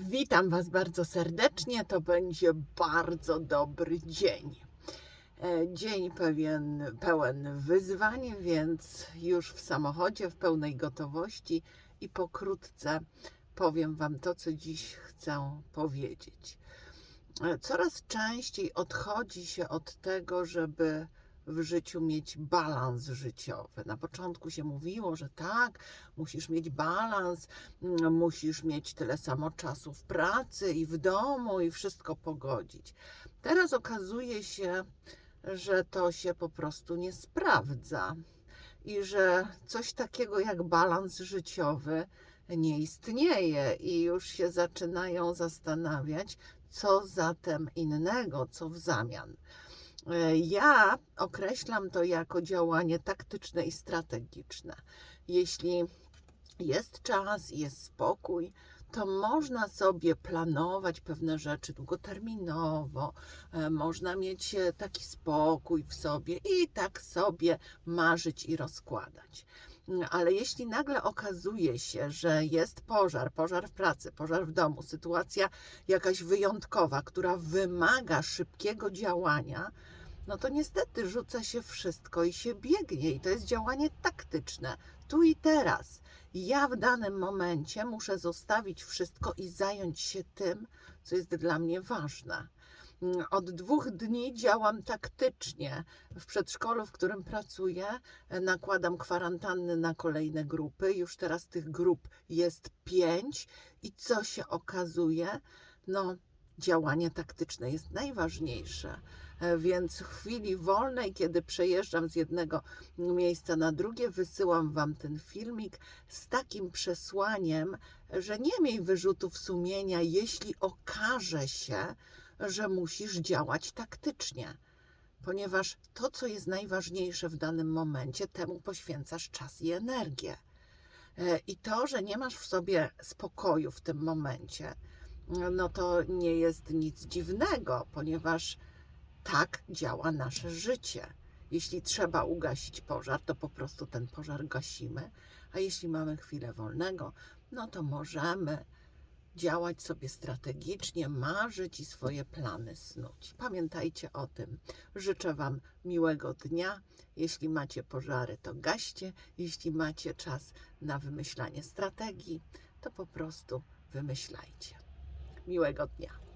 Witam Was bardzo serdecznie. To będzie bardzo dobry dzień. E, Dzień pewien, pełen wyzwań, więc już w samochodzie, w pełnej gotowości i pokrótce powiem Wam to, co dziś chcę powiedzieć. E, Coraz częściej odchodzi się od tego, żeby w życiu mieć balans życiowy. Na początku się mówiło, że tak, musisz mieć balans, mm, musisz mieć tyle samo czasu w pracy i w domu i wszystko pogodzić. Teraz okazuje się, że to się po prostu nie sprawdza i że coś takiego jak balans życiowy nie istnieje i już się zaczynają zastanawiać, co zatem innego, co w zamian. E, Ja określam to jako działanie taktyczne i strategiczne. Jeśli jest czas, jest spokój, to można sobie planować pewne rzeczy długoterminowo, e, można mieć e, taki spokój w sobie i tak sobie marzyć i rozkładać. Mm, Ale jeśli nagle okazuje się, że jest pożar, pożar w pracy, pożar w domu, sytuacja jakaś wyjątkowa, która wymaga szybkiego działania, no to niestety rzuca się wszystko i się biegnie, i to jest działanie taktyczne, tu i teraz. Ja w danym momencie muszę zostawić wszystko i zająć się tym, co jest dla mnie ważne. Od dwóch dni działam taktycznie. W przedszkolu, w którym pracuję, nakładam kwarantanny na kolejne grupy. Już teraz tych grup jest pięć, i co się okazuje? No, działanie taktyczne jest najważniejsze. Więc w chwili wolnej, kiedy przejeżdżam z jednego miejsca na drugie, wysyłam Wam ten filmik z takim przesłaniem, że nie miej wyrzutów sumienia, jeśli okaże się, że musisz działać taktycznie. Ponieważ to, co jest najważniejsze w danym momencie, temu poświęcasz czas i energię. E, I to, że nie masz w sobie spokoju w tym momencie, no to nie jest nic dziwnego, ponieważ tak działa nasze życie. Jeśli trzeba ugasić pożar, to po prostu ten pożar gasimy, a jeśli mamy chwilę wolnego, no to możemy działać sobie strategicznie, marzyć i swoje plany snuć. Pamiętajcie o tym. Życzę Wam miłego dnia. Jeśli macie pożary, to gaście. Jeśli macie czas na wymyślanie strategii, to po prostu wymyślajcie. Miłego dnia.